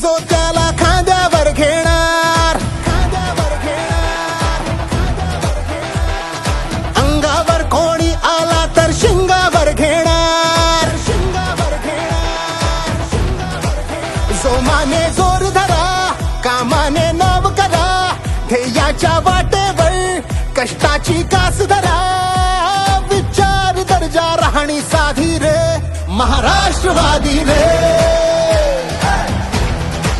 जो त्याला खांद्यावर घेणार. अंगावर कोणी आला तर शिंगावर घेणार. शिंगावर घेणार जोर धरा कामाने नाव करा ध्येयाच्या वाटेवर कष्टाची कास धरा. विचार दर्जा राहणी साधी रे महाराष्ट्रवादी रे.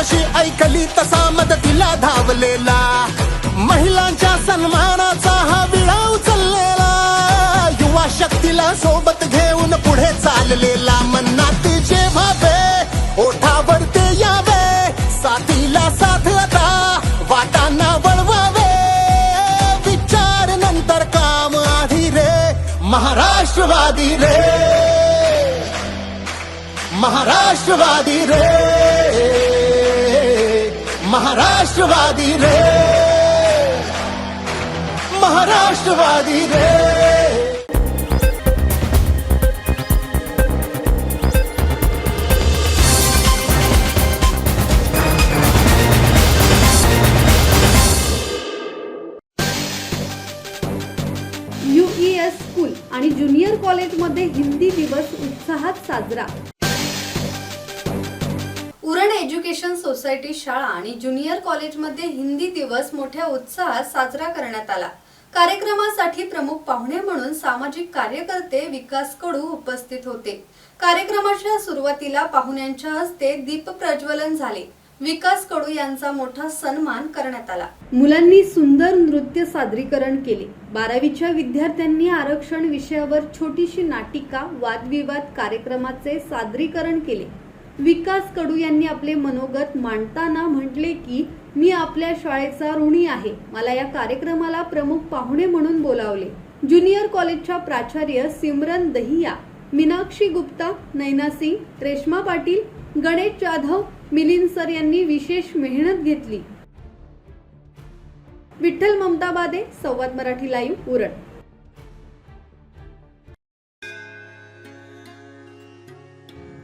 जशी ऐकली तसा मदतीला धावलेला. महिलांच्या सन्मानाचा हा विळा उचललेला युवा शक्तीला सोबत घेऊन पुढे चाललेला. मनात जे भावे ओठावर ते यावे. साथीला साथ आता वाटांना वळवावे. विचार नंतर काम आधी रे महाराष्ट्रवादी रे. महाराष्ट्रवादी रे. महाराष्ट्रवादी रे. महाराष्ट्रवादी रे. युईएस स्कूल आणि ज्युनियर कॉलेजमध्ये हिंदी दिवस उत्साहात साजरा. उरण एज्युकेशन सोसायटी शाळा आणि ज्युनियर कॉलेजमध्ये हिंदी दिवस मोठ्या उत्साहात साजरा करण्यात आला. कार्यक्रमासाठी प्रमुख पाहुणे म्हणून सामाजिक कार्यकर्ते विकास कडू उपस्थित होते. कार्यक्रमाच्या सुरुवातीला पाहुण्यांच्या हस्ते दीप प्रज्वलन झाले. विकास कडू यांचा मोठा सन्मान करण्यात आला. मुलांनी सुंदर नृत्य सादरीकरण केले. बारावीच्या विद्यार्थ्यांनी आरक्षण विषयावर छोटीशी नाटिका वादविवाद कार्यक्रमाचे सादरीकरण केले. विकास कडू यांनी आपले मनोगत मांडताना म्हटले की मी आपल्या शाळेचा ऋणी आहे. मला या कार्यक्रमाला प्रमुख पाहुणे म्हणून बोलावले. ज्युनियर कॉलेजच्या प्राचार्य सिमरन दहिया मीनाक्षी गुप्ता नैना सिंग रेश्मा पाटील गणेश जाधव मिलिंद सर यांनी विशेष मेहनत घेतली. विठ्ठल ममताबादे संवाद मराठी लाईव्ह उरण.